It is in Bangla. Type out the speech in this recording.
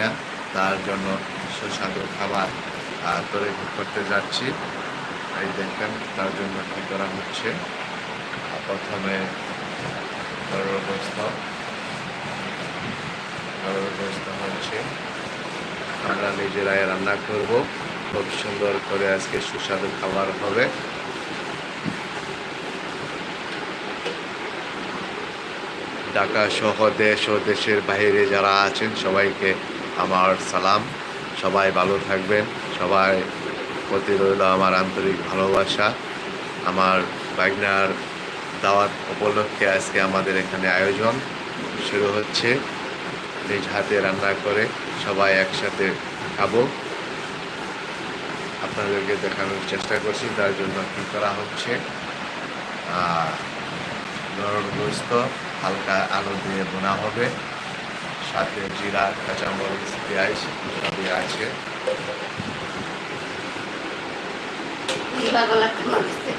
না তার জন্য সুস্বাদু খাবার তৈরি করতে যাচ্ছি। এই দেখেন, তার জন্য কী করা হচ্ছে। প্রথমে হচ্ছে, আমরা নিজেরাই রান্না করব। খুব সুন্দর করে আজকে সুস্বাদু খাবার হবে। ঢাকা সহ দেশ ও দেশের বাইরে যারা আছেন, সবাইকে আমার সালাম। সবাই ভালো থাকবেন। সবাই প্রতি রইল আমার আন্তরিক ভালোবাসা। আমার বাগনার দাওয়াত উপলক্ষে আজকে আমাদের এখানে আয়োজন শুরু হচ্ছে। নিজ হাতে রান্না করে সবাই একসাথে খাব। আপনাদেরকে দেখানোর চেষ্টা করছি, তার জন্য কী করা হচ্ছে। আর গরুর গোস্ত, হালকা আলু দিয়ে বোনা হবে। সাথে জিরা কাঁচামরিচ পেঁয়াজ সবই আছে। ভালো লাগতে